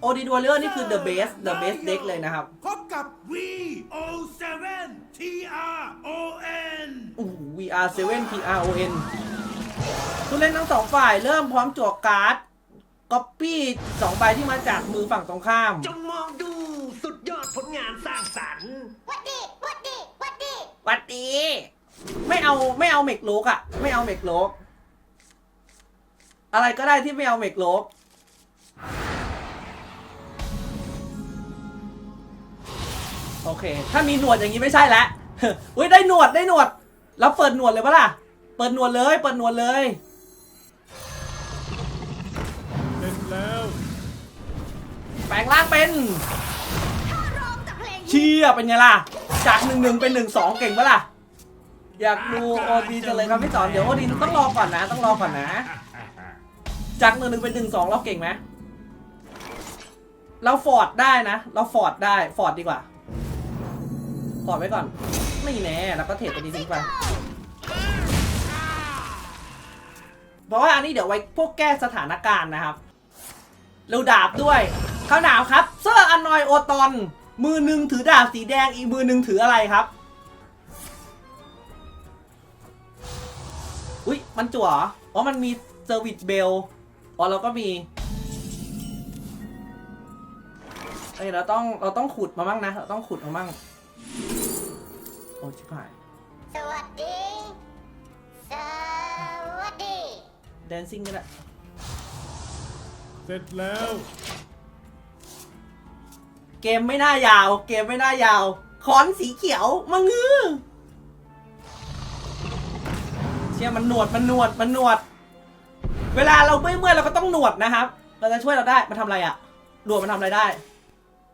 โอดีดัวเรือนี่คือ the best the best deck เลยนะครับ พบกับ VO7 TRON โอ้โห VR 7 PRON ผู้เล่นทั้งสองฝ่ายเริ่มพร้อมจั่วการ์ดก๊อปปี้สองใบที่มาจากมือฝั่งตรงข้าม จงมองดูสุดยอดผลงานสร้างสรรค์ วัดดีวัดดีวัดดีหวัดดี ไม่เอาไม่เอาเมกโลกอะไม่เอาเมกโลก อะไรก็ได้ที่ไม่เอาเมกโลก โอเค ถ้ามีหนวดอย่างนี้ไม่ใช่แล้วอุ้ยได้หนวดได้หนวด แล้วเปิดหนวดเลยปะล่ะ เปิดหนวดเลย เปิดหนวดเลยเสร็จแล้ว แปลงร่างเป็นถ้าร้องแต่เพลงเชี่ยเป็นไงล่ะ จากหนึ่งหนึ่งเป็นหนึ่งสองเก่งปะล่ะ อยากดูโอดีจังเลยครับพี่สอนเดี๋ยวโอดีต้องรอก่อนนะ ต้องรอก่อนนะ จากหนึ่งหนึ่งเป็นหนึ่งสองเราเก่งไหมเราฟอร์ดได้นะ เราฟอร์ดได้ ฟอร์ดดีกว่า ฟอดไว้ก่อน ไม่แน่ แล้วก็เทรดตัวนี้ทิ้งไป เพราะว่าอันนี้เดี๋ยวไว้พวกแก้สถานการณ์นะครับ เร็วดาบด้วยข้าวหนาวครับ เซอร์อนอยโอตอน มือหนึ่งถือดาบสีแดง อีกมือหนึ่งถืออะไรครับ อุ้ยมันจั่วเหรออ๋อ มันมีเซอร์วิสเบล อ๋อ เราก็มีเอ้ยเราต้องเราต้องขุดมามั่งนะ เราต้องขุดมามั่ง โอ้ชิบหาย สวัสดี สวัสดี แดนซิ่งก็ได้เสร็จแล้ว เกมไม่น่ายาว เกมไม่น่ายาวขอนสีเขียวมางื้อเชี่ยมันหนวดมันหนวดมันหนวด เวลาเราเมื่อยเมื่อยเราก็ต้องหนวดนะครับเราจะช่วยเราได้ มันทำอะไรอะหนวดมันทำอะไรได้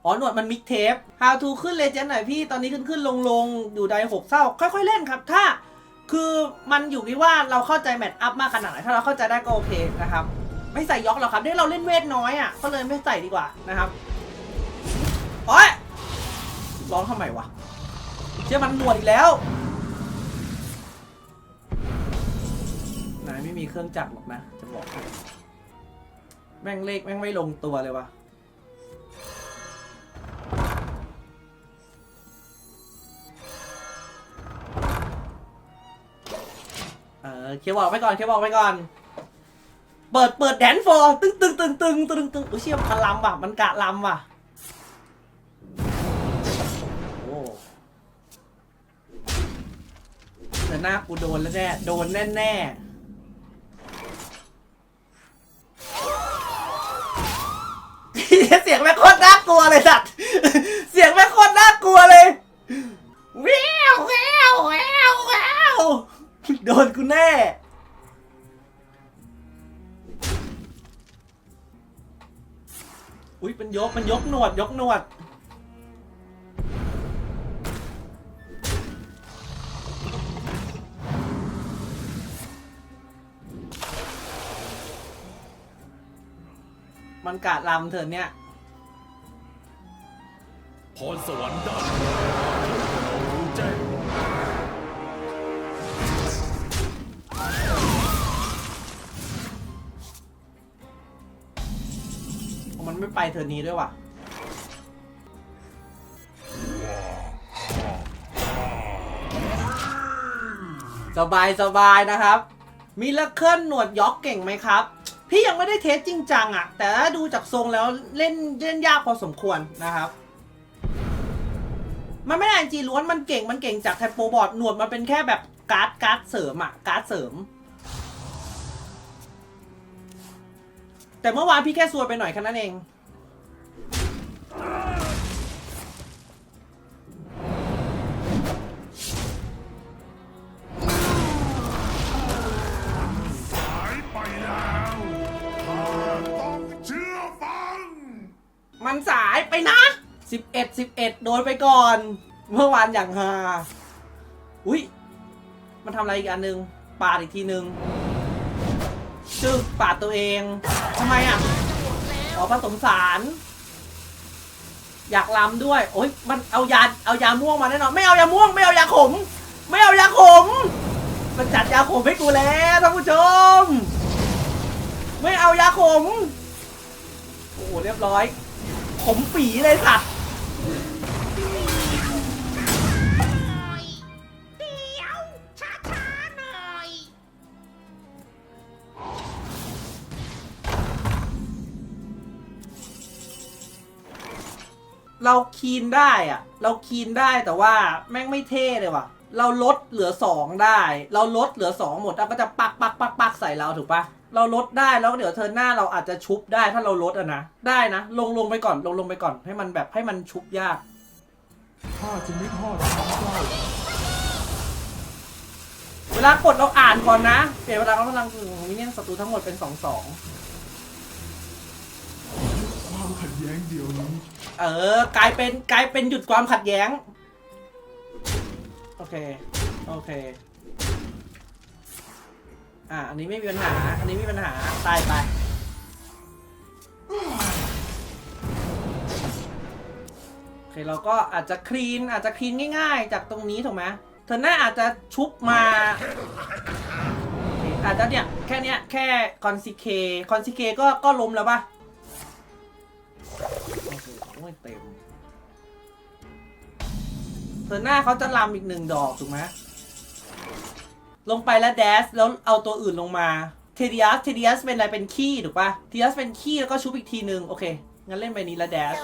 อ๋อหนวดมันมิกเทป How to ขึ้นเลเจนด์หน่อยพี่ ตอนนี้ขึ้นขึ้นลงลงอยู่ใดหกเศร้า ค่อยๆเล่นครับ ถ้า คือมันอยู่ที่ว่าเราเข้าใจแมทอัพมากขนาดไหน ถ้าเราเข้าใจได้ก็โอเคนะครับ ไม่ใส่ยอกหรอกครับได้เราเล่นเวทน้อยอะ ก็เลยไม่ใส่ดีกว่านะครับ โอ๊ยร้องทำไมวะ เชื่อมันหนวดอีกแล้ว นายไม่มีเครื่องจักรหรอกนะ จะบอกให้แม่งเลขแม่งไม่ลงตัวเลยวะ เคียวบอกไปก่อนเคียวบอกไปก่อน เปิดเปิดแดนฟอร์ตึงตึงตึงตึงตึงตึงโอ้ยเชี่ยมันลำว่ะมันกะลำว่ะโอ้เดี๋ยวหน้ากูโดนแล้วแน่โดนแน่แน่เสียงแม่โคตรน่ากลัวเลยสัตว์ เสียงแม่โคตรน่ากลัวเลย โดนกูแน่ อุ้ยมันยกมันยกหนวดยกหนวด มันกะลำเถอะเนี่ย พรสวรรค์ด้าน มันไม่ไปเทอนี้ด้วยว่ะสบายสบายนะครับมีลักเคิลหนวดยอกเก่งไหมครับ พี่ยังไม่ได้เทสจริงจังอะแต่ถ้าดูจากทรงแล้วเล่นเล่นยากพอสมควรนะครับ มันไม่ได้จีล้วนมันเก่งมันเก่งจากไทโปบอร์ดหนวดมันเป็นแค่แบบการ์ดการ์ดเสริมอะการ์ดเสริม แต่เมื่อวานพี่แค่ซวยไปหน่อยแค่นั้นเอง สายไปแล้วข้าต้องเชื่อฟัง มันสายไปนะ 11 11 โดนไปก่อน เมื่อวานอย่างฮา อุ้ย มันทำอะไรอีกอันหนึ่งปาดอีกทีหนึ่ง จึกปาดตัวเองทำไมอะอ๋อผสมสาร อยากลำด้วย โอ๊ยมันเอายาเอายาม่วงมาแน่นอนไม่เอายาม่วง ไม่เอายาขม ไม่เอายาขม มันจัดยาขมให้กูแล้วท่านผู้ชม ไม่เอายาขม โอ้โหเรียบร้อยผมปีเลยสัตว์ เราคีนได้อะเราคีนได้แต่ว่าแม่งไม่เท่เลยว่ะ เราลดเหลือสองได้ เราลดเหลือสองหมดแล้วก็จะปักปักปักปักใส่เราถูกปะเราลดได้แล้วเดี๋ยวเธอหน้าเราอาจจะชุบได้ถ้าเราลดอะนะได้นะ ลงลงไปก่อนลงลงไปก่อนให้มันแบบให้มันชุบยากข้าจะไม่ทอดทิ้งเจ้าเวลากดเราอ่านก่อนนะ เปลี่ยนเวลาเขาพลังของมินเนี่ยศัตรูทั้งหมดเป็นสองสอง ย้งเดียวนี้เออ กลายเป็นกลายเป็นหยุดความขัดแย้ง โอเค โอเค อะ อันนี้ไม่มีปัญหา อันนี้ไม่มีปัญหา ตายไป โอเค เราก็อาจจะคลีน อาจจะคลีนง่ายๆ จากตรงนี้ถูกไหมเธอหน้าอาจจะชุบมาอเคอาจจะเนี่ย แค่เนี้ย แค่คอนซิเค คอนซิเคก็ก็ล้มแล้วปะ เธอหน้าเขาจะลำอีกหนึ่งดอกถูกไหมลงไปแล้วแดสแล้วเอาตัวอื่นลงมา เทเดียสเทเดียสเป็นอะไรเป็นขี้ถูกปะเทเดียสเป็นขี้แล้วก็ชุบอีกทีหนึ่งโอเค งั้นเล่นไปนี้แล้วแดส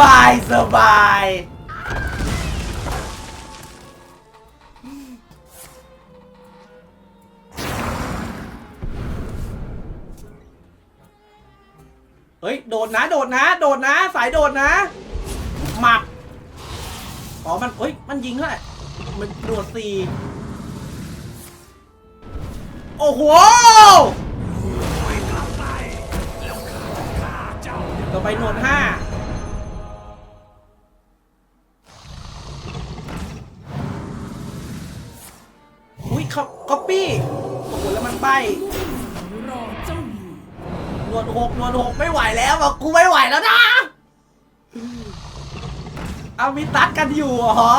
บายสบาย เฮ้ย โดดนะ โดดนะ โดดนะ สายโดดนะ หมักอ๋อ มันเฮ้ย มันยิงเท่าไหร่มันโดดสี่โอ้โหต่อไปหนวดห้า ก๊อปปี้โอ้โหแล้วมันใบหนวดหกหนวดหกไม่ไหวแล้วบอกกูไม่ไหวแล้วนะเอามีตัดกันอยู่เหรอ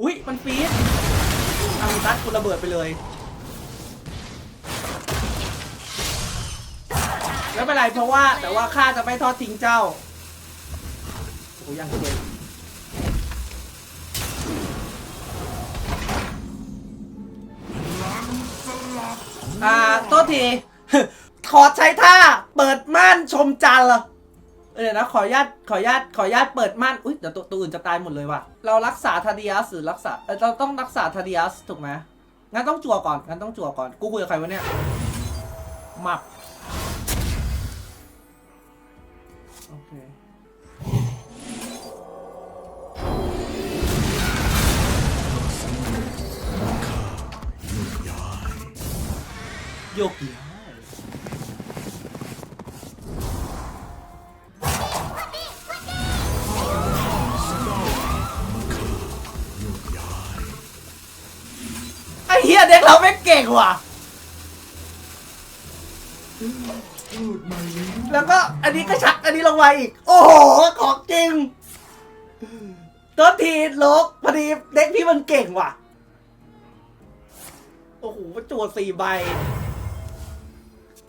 อุ้ยมันฟีดเอามีตัดกูระเบิดไปเลยไม่เป็นไรเพราะว่าแต่ว่าข้าจะไม่ทอดทิ้งเจ้าโอ้ยังเจ็บ อ่าโทษที ขอใช้ท่าเปิดม่านชมจันทร์เหรอเออเดี๋ยวนะขออนุญาตขออนุญาตขออนุญาตเปิดม่านอุ้ยเดี๋ยวตัวตัวอื่นจะตายหมดเลยว่ะเรารักษาทาดิอัสหรือรักษาเออเราต้องรักษาทาดิอัสถูกไหมงั้นต้องจั่วก่อนงั้นต้องจั่วก่อนกูคุยกับใครวะเนี่ยมับโอเค โยกย้ายไอ้เฮียเด็กเราไม่เก่งว่ะ แล้วก็อันนี้ก็ชักอันนี้ลงมาอีก โอ้โห ของจริงต้นทีลกพอดีเด็กพี่มันเก่งว่ะ โอ้โหประจวดสี่ใบ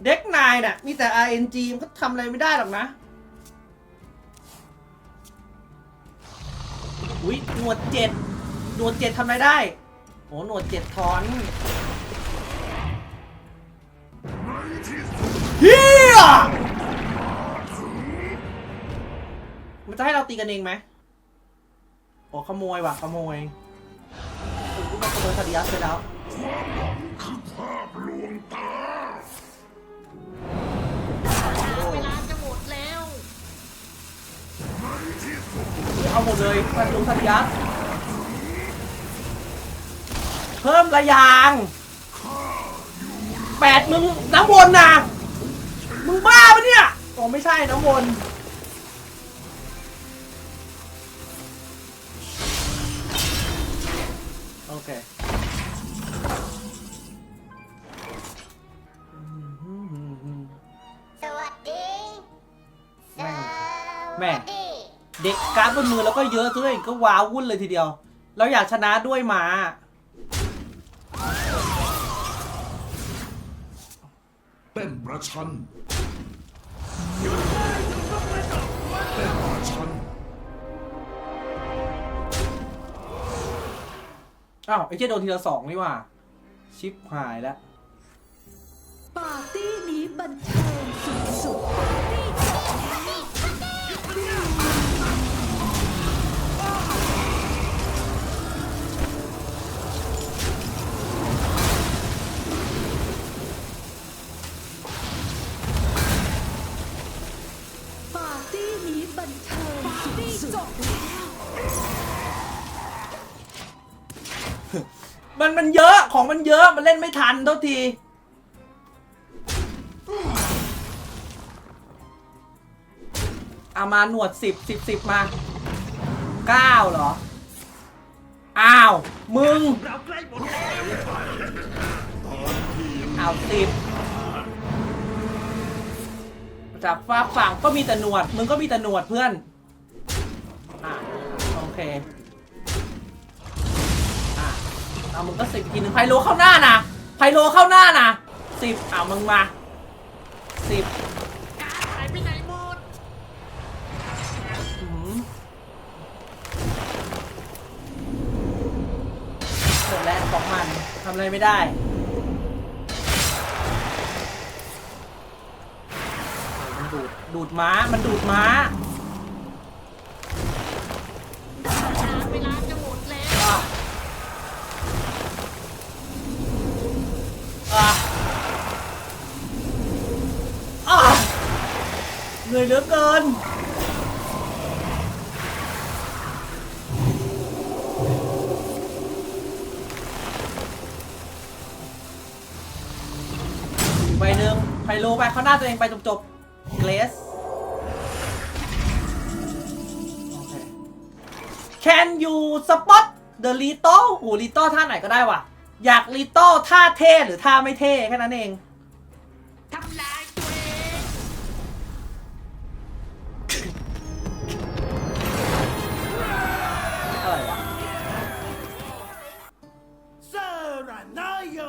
เด็กนายน่ะ มีแต่ RNG มันก็ทำอะไรไม่ได้หรอกนะ อุ้ยหนวดเจ็ดหนวดเจ็ดทำอะไรได้โอ้หนวดเจ็ดทอนเฮียมันจะให้เราตีกันเองไหมโอ้ขโมยว่ะขโมยโอ้ยมันขโมยคดียัสไปแล้วคือภาพลวงตา เอาหมดเลยพันลุงคดียัสเพิ่มระยางแปดมึงน้ำวนนะมึงบ้าปะเนี่ยอ๋อไม่ใช่น้ำวนโอเค กการ์ดบนมือแล้วก็เยอะด้วยก็ว้าวุ่นเลยทีเดียว เราอยากชนะด้วยมา เต้นประชันเต้นประชันอ้าวไอ้เจ๊โดนทีละสองนี่หว่า ชิปหายแล้วปาร์ตี้นี้บันเทิง มันมันเยอะของมันเยอะมันเล่นไม่ทันเท่าทีเอามาหนวดสิบสิบสิบมาเก้าเหรอ อ้าว มึงเอ้าวสิบจากฝากฝั่งก็มีแต่หนวด มึงก็มีแต่หนวดเพื่อน เคอะเอามึงก็สิบทีหนึ่งไพโลเข้าหน้านะไพโลเข้าหน้านะสิบอะมึงมาสิบหายไปไหนหมดอื้อหือหมดแล้วของมันทำอะไรไม่ได้มันดูดดูดม้า มันดูดม้า ลาจะหมดแล้วอะอะอะเหนื่อยเหลือเกินอีกใบหนึ่งไพโลไปเขาหน้าตัวเองไปจบๆเกรส Can you spot the little โอ้ลิโต้ท่าไหนก็ได้ว่ะ อยากลิโต้ท่าเท่หรือท่าไม่เท่แค่นั้นเองทำลายตัวเองอะไรวะเซอร์รานายโย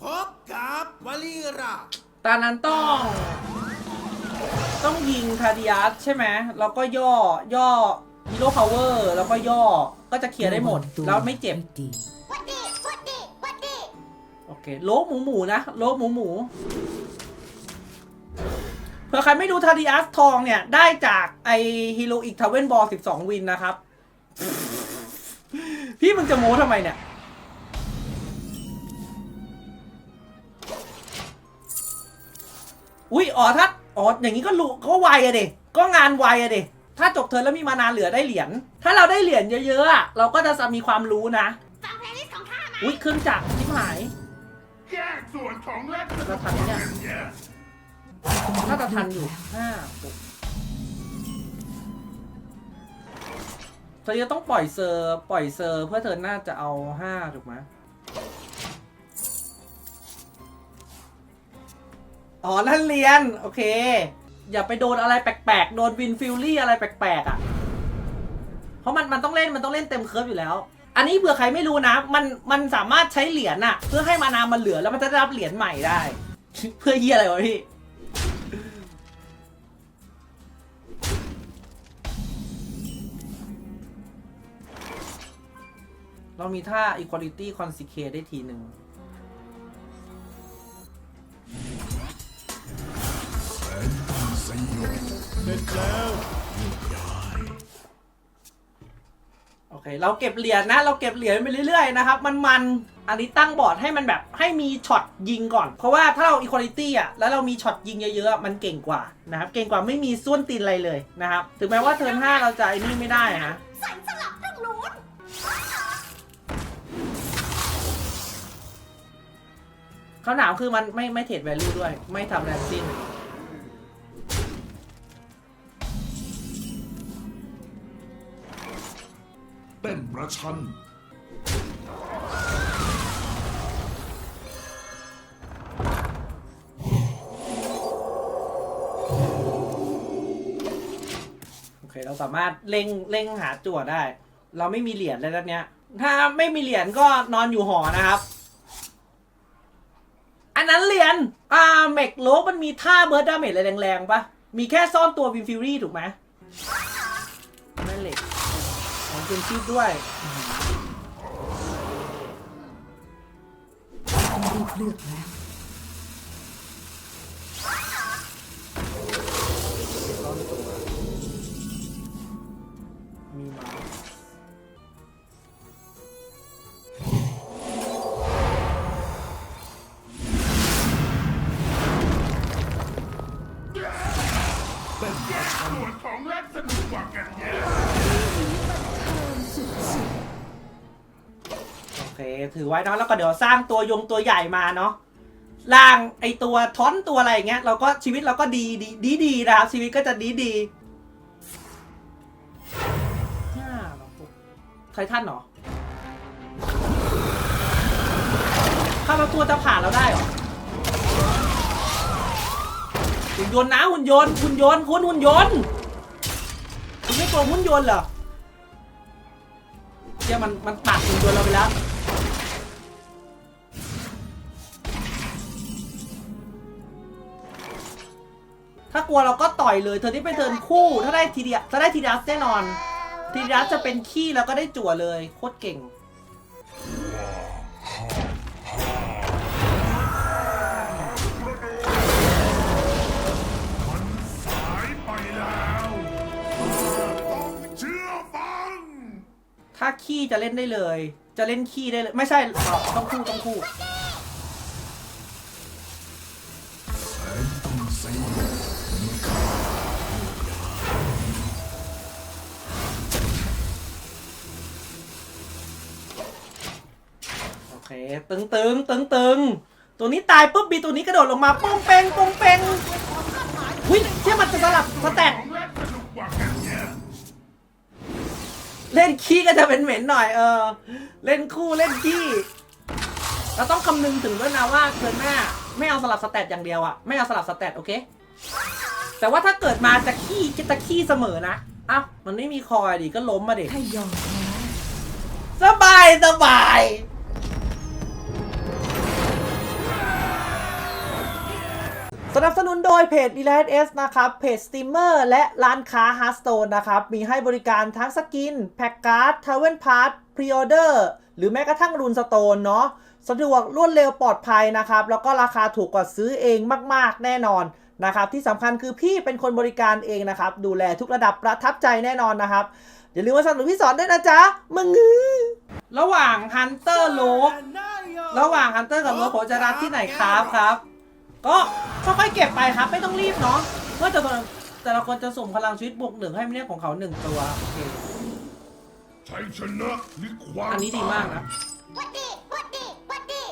พบกับวลีราตอนนั้นต้อง ต้องยิงคาดิอัสใช่ไหมแล้วก็ย่อย่อ ฮีโร่พาวเวอร์แล้วก็ย่อก็จะเคลียร์ได้หมด แล้วไม่เจ็บวัดดีวัดดีวัดดีโอเค โลบหมูหมูนะ โลบหมูหมูเผื่อใครไม่ดูทาดิอัสทองเนี่ย ได้จากไอฮีโร่อีกทาวเวนบอล12วินนะครับ พี่มึงจะโม้ทำไมเนี่ยอุ้ยอ๋อถ้าอ๋ออย่างนี้ก็รู้ก็ไวอะเด็ก็งานไวอะเด็ ถ้าจบเทิร์นแล้วมีมานาเหลือได้เหรียญ ถ้าเราได้เหรียญเยอะๆอะเราก็จะมีความรู้นะฟังเพลงลิสต์ของข้ามาอุ้ยเครื่องจักรชิบหายแยกส่วนของเล็กเราทันไหมเนี่ยแยกน่าจะทันอยู่ห้าหกเธอจะต้องปล่อยเซอร์ปล่อยเซอร์เพื่อเธอน่าจะเอาห้าถูกไหมอ๋อนั่นเรียน โอเค อย่าไปโดนอะไรแปลกๆ โดนวินฟิลลี่อะไรแปลกๆอะ เพราะมันมันต้องเล่นมันต้องเล่นเต็มเคิร์ฟอยู่แล้ว อันนี้เผื่อใครไม่รู้นะ มันมันสามารถใช้เหรียญอะเพื่อให้มานามันเหลือแล้วมันจะได้รับเหรียญใหม่ได้ เพื่อเฮียอะไรวะพี่ เรามีท่า equality consecrate ได้ทีหนึ่ง สยบเด็ดแล้วโอเค เราเก็บเหรียญนะ เราเก็บเหรียญไปเรื่อยๆนะครับ มันมันอันนี้ตั้งบอร์ดให้มันแบบให้มีช็อตยิงก่อน เพราะว่าถ้าเรา equality อะแล้วเรามีช็อตยิงเยอะๆ มันเก่งกว่านะครับ เก่งกว่าไม่มีส้วนตีนอะไรเลยนะครับ ถึงแม้ว่าเทิร์น5เราจะไอ้นี่ไม่ได้นะสันสลับตรงนู้นคำถามคือมันไม่ไม่เทรดแวลูด้วย ไม่ทำอะไรทั้งสิ้น เต้นประชัน โอเค เราสามารถเร่งเร่งหาจั่วได้ เราไม่มีเหรียญเลยแล้วเนี้ย ถ้าไม่มีเหรียญก็นอนอยู่หอนะครับ อันนั้นเหรียญอ่าเมกโลมันมีท่าเบิร์ดดาเมจอะไรแรงๆปะมีแค่ซ่อนตัววินฟิวรี่ถูกไหมแม่เหล็ก ของคุณชีพด้วยต้องรีบเลือกแล้ว ว้เนาะแล้วก็เดี๋ยวสร้างตัวยงตัวใหญ่มาเนาะล่างไอตัวท้อนตัวอะไรอย่างเงี้ยเราก็ชีวิตเราก็ดีดีดีดีนะครับชีวิตก็จะดีดีย่าเราปุ๊บไททันเหรอข้ามาตัวจะผ่านเราได้เหรอหุ่นยนต์นะหุ่นยนต์หุ่นยนต์คุณหุ่นยนต์คุณไม่กลัวหุ่นยนต์เหรอเดี๋ยมันมันตัดหุ่นยนต์เราไปแล้ว ลัวเราก็ต่อยเลย เธอที่เป็นเทิร์นคู่ ถ้าได้ทีเดียถ้าได้ทีดัสแน่นอน ทีดัสจะเป็นขี้แล้วก็ได้จั่วเลย โคตรเก่ง มันสายไปแล้วต้องเชื่อฟัง ถ้าขี้จะเล่นได้เลย จะเล่นขี้ได้เลย ไม่ใช่เอ่อต้องคู่ต้องคู่ แสงต้องสี ตึงตึงตึงตึงตัวนี้ตายปุ๊บบีตัวนี้กระโดดลงมาป้องเปงป้องเปงหุ้ยเชื่อมันจะสลับสแตทเล่นขี้ก็จะเป็นเหม็นๆหน่อยเออ เล่นคู่เล่นขี้เราต้องคำนึงถึงด้วยนะว่าเกินหน้า ไม่เอาสลับสแตทอย่างเดียวอะไม่เอาสลับสแตทโอเค แต่ว่าถ้าเกิดมาจะขี้จะขี้เสมอนะอ้าวมันไม่มีคอยดิก็ล้มมาดิถ้ายอมแพ้สบายสบาย สนับสนุนโดยเพจ e l i t S นะครับ เพจสตรีมเมอร์และร้านค้า Hearthstone นะครับ มีให้บริการทั้งสกิน แพ็กการ์ดทาวเวนพาร์ทพรีออเดอร์หรือแม้กระทั่งรูนสโตนเนาะสะดวกรวดเร็วปลอดภัยนะครับ แล้วก็ราคาถูกกว่าซื้อเองมาก ๆ แน่นอนนะครับ ที่สำคัญคือพี่เป็นคนบริการเองนะครับ ดูแลทุกระดับประทับใจแน่นอนนะครับ อย่าลืมมาสนับสนุนพี่สอนด้วยนะจ๊ะ มึงระหว่างฮันเตอร์โลกระหว่างฮันเตอร์กับโลผมจะรัดที่ไหนครับครับ ก็ค่อยๆเก็บไปครับ ไม่ต้องรีบเนาะเพื่อแต่ละแต่ละคนจะส่งพลังชีวิตบวกหนึ่งให้ไม่ได้ของเขาหนึ่งตัวโอเคชัยชนะหรือความอันนี้ดีมากนะวัดดีวัดดีวัดดี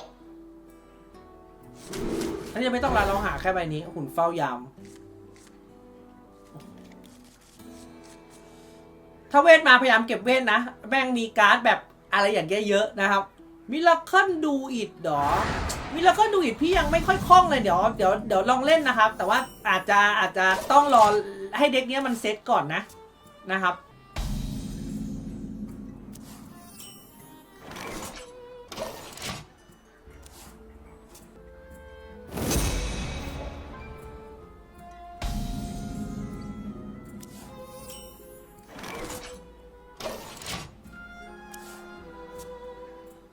อันนี้ไม่ต้องละเราหาแค่ใบนี้หุ่นเฝ้ายามถ้าเวทมาพยายามเก็บเวทนะแม่งมีการ์ดแบบอะไรอย่างเงี้ยเยอะนะครับมิลเคิลดูอิดดอ มิลเคิลดูอิดพี่ยังไม่ค่อยคล่องเลยเดี๋ยวเดี๋ยวเดี๋ยวลองเล่นนะครับ แต่ว่าอาจจะอาจจะต้องรอให้เด็กเนี้ยมันเซตก่อนนะนะครับ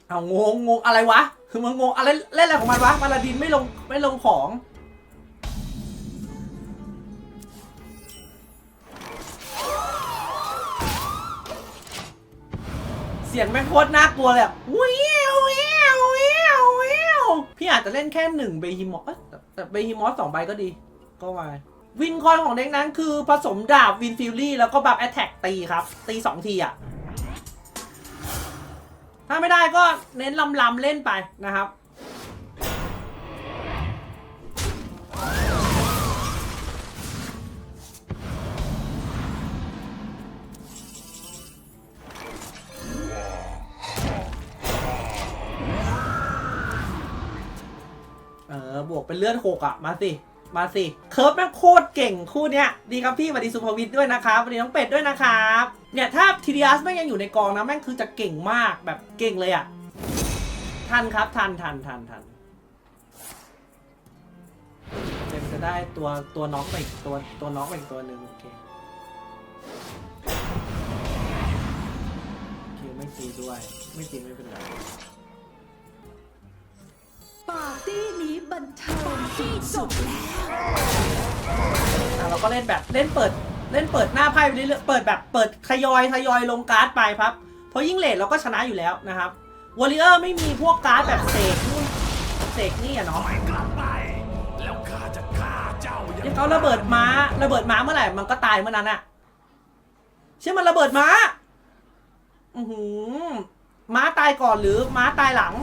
เอางงงงอะไรวะ คือมันงงอะไรเล่นอะไรของมันวะมาลาดินไม่ลงไม่ลงของ เสียงแม่งโคตรน่ากลัวเลยอะวิววิววิววิวพี่อาจจะเล่นแค่หนึ่งเบฮิมอสแต่เบฮิมอสสองใบก็ดี ก็วายวินคอยของเด็กนั้นคือผสมดาบวินฟิลลี่แล้วก็บัฟแอตแทกตีครับ ตีสองทีอะ ถ้าไม่ได้ก็เน้นลำลำเล่นไปนะครับ เออ บวกเป็นเลือดหกอะ มาสิ มาสิ เคิร์ฟแม่งโคตรเก่งคู่เนี้ย ดีครับพี่สวัสดีสุภวิทย์ด้วยนะครับสวัสดีน้องเป็ดด้วยนะครับ เนี่ยถ้าทีดีอาร์แม่งยังอยู่ในกองนะแม่งคือจะเก่งมากแบบเก่งเลยอะทันครับทันทันทันทันเต็มจะได้ตัวตัวน้องไปอีกตัวตัวน้องไปอีกตัวหนึ่งโอเคคิวไม่ตีด้วย ไม่ตีไม่เป็นไร ปาร์ตี้นี้บันเทิงที่สุดแล้วอะเราก็เล่นแบบเล่นเปิดเล่นเปิดหน้าไพ่ไปเรื่อยๆเปิดแบบเปิดทยอยทยอยลงการ์ดไปครับ เพราะยิ่งเลทเราก็ชนะอยู่แล้วนะครับวอริเออร์ไม่มีพวกการ์ดแบบเสกนู่นเสกนี่อะเนาะไปกลับไป แล้วข้าจะฆ่าเจ้าอย่างที่เขาระเบิดม้าระเบิดม้าเมื่อไหร่มันก็ตายเมื่อนั้นอะเชื่อมันระเบิดม้า อือหือม้าตายก่อนหรือม้าตายหลัง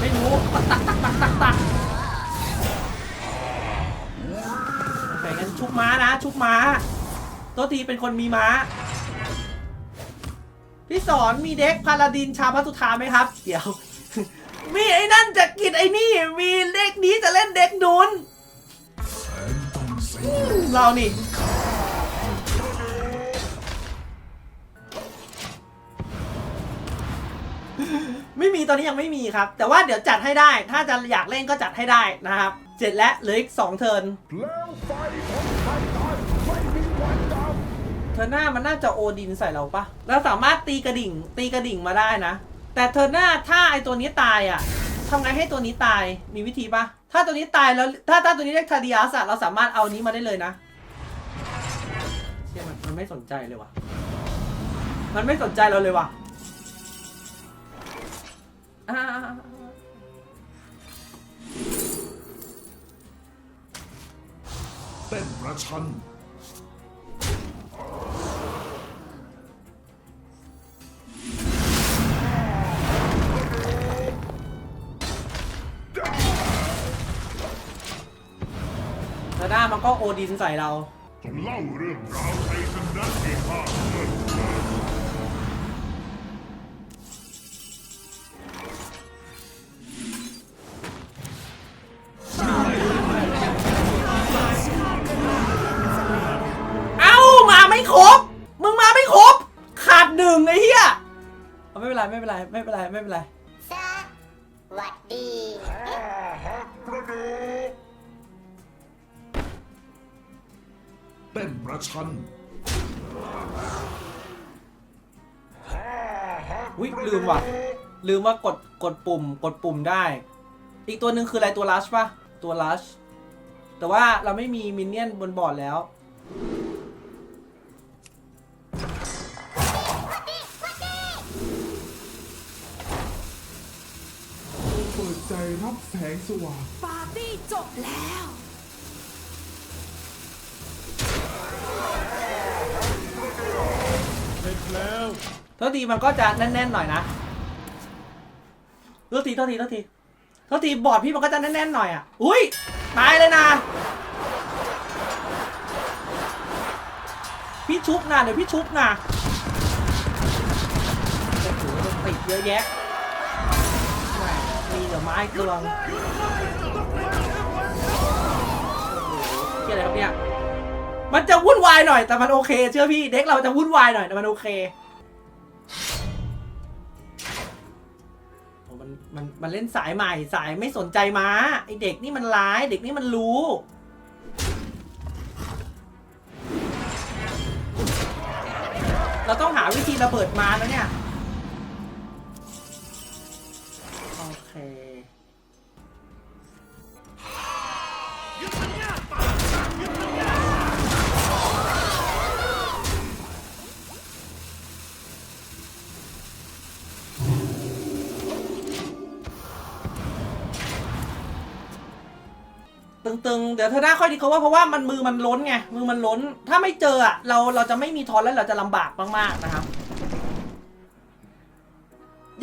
ไม่รู้ ตักตักตักตักตักตักแต่งั้นชุบม้านะ ชุบม้า ตัวทีเป็นคนมีม้า พี่สอนมีเด็กพาลาดินชาพัสุธาไหมครับ เดี๋ยว มีไอ้นั่นจะกินไอ้นี่ มีเด็กนี้จะเล่นเด็กนุนเรานี่ ไม่มีตอนนี้ยังไม่มีครับ แต่ว่าเดี๋ยวจัดให้ได้ ถ้าจะอยากเล่นก็จัดให้ได้นะครับเสร็จแล้วเหลืออีกสองเทิร์นแล้วไฟของไททันไม่มีวันดับเทิร์นหน้ามันน่าจะโอดินใส่เราปะเราสามารถตีกระดิ่ง ตีกระดิ่งมาได้นะ แต่เทิร์นหน้าถ้าไอตัวนี้ตายอะทำไงให้ตัวนี้ตายมีวิธีปะถ้าตัวนี้ตายแล้วถ้าถ้าตัวนี้เรียกทาดิอาสอะเราสามารถเอานี้มาได้เลยนะเชี่ยมันมันไม่สนใจเลยวะมันไม่สนใจเราเลยว่ะ เต้นประชัน แล้วหน้ามันก็โอดินใส่เรา จงเล่าเรื่องราวชัยชนะที่ข้าเลิศ ไม่เป็นไรไม่เป็นไร สวัสดีเต้นประชันอุ้ยลืมว่ะ ลืมว่ากดกดปุ่มกดปุ่มได้ อีกตัวหนึ่งคืออะไรตัวลัชปะตัวลัชแต่ว่าเราไม่มีมินเนี่ยนบนบอร์ดแล้ว แสงสว่างปาร์ตี้จบแล้วโทษทีมันก็จะแน่นๆหน่อยนะโทษทีโทษทีโทษทีโทษทีบอร์ดพี่มันก็จะแน่นๆหน่อยอะ อุ้ยตายเลยนะ พี่ชุบนะเดี๋ยวพี่ชุบนะโอ้โหติดเยอะแยะแหม่มี เดี๋ยวไม้เกลืองเกี่ยอะไรครับเนี่ย มันจะวุ่นวายหน่อยแต่มันโอเค เชื่อพี่เด็กเราจะวุ่นวายหน่อยแต่มันโอเคมันมันมันเล่นสายใหม่สายไม่สนใจม้าไอเด็กนี่มันร้ายเด็กนี่มันรู้เราต้องหาวิธีระเบิดม้าแล้วเนี่ย ตึงๆ เดี๋ยวเธอได้ค่อยดีเขาว่าเพราะว่ามันมือมันล้นไงมือมันล้น ถ้าไม่เจออะเราเราจะไม่มีทอนแล้วเราจะลำบากมากๆนะครับ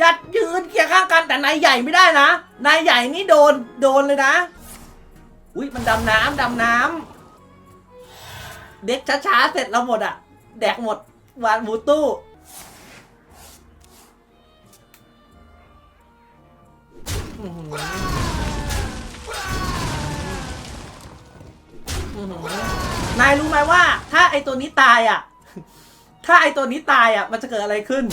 ยัดยืนเคียงข้างกันแต่นายใหญ่ไม่ได้นะนายใหญ่นี่โดนโดนเลยนะ อุ้ยมันดำน้ำดำน้ำเด็กช้าๆเสร็จเราหมดอะ แดกหมดวานหมูตู้ อื้อหือ นายรู้ไหมว่า ถ้าไอตัวนี้ตายอะ ถ้าไอตัวนี้ตายอะ มันจะเกิดอะไรขึ้น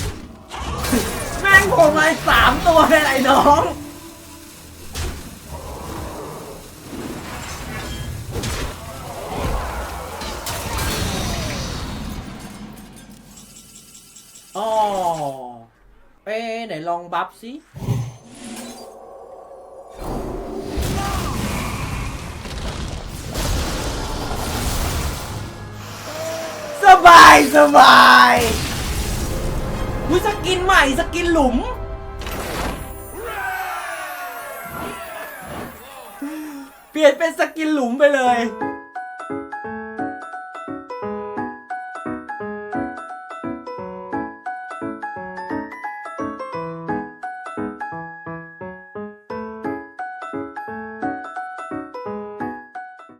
แม่งโผล่มาสามตัวเลยไอ้น้องอ๋อเอ้ไหนลองบัฟสิ บายสบายอุ้ยสกินใหม่สกินหลุม เปลี่ยนเป็นสกินหลุมไปเลย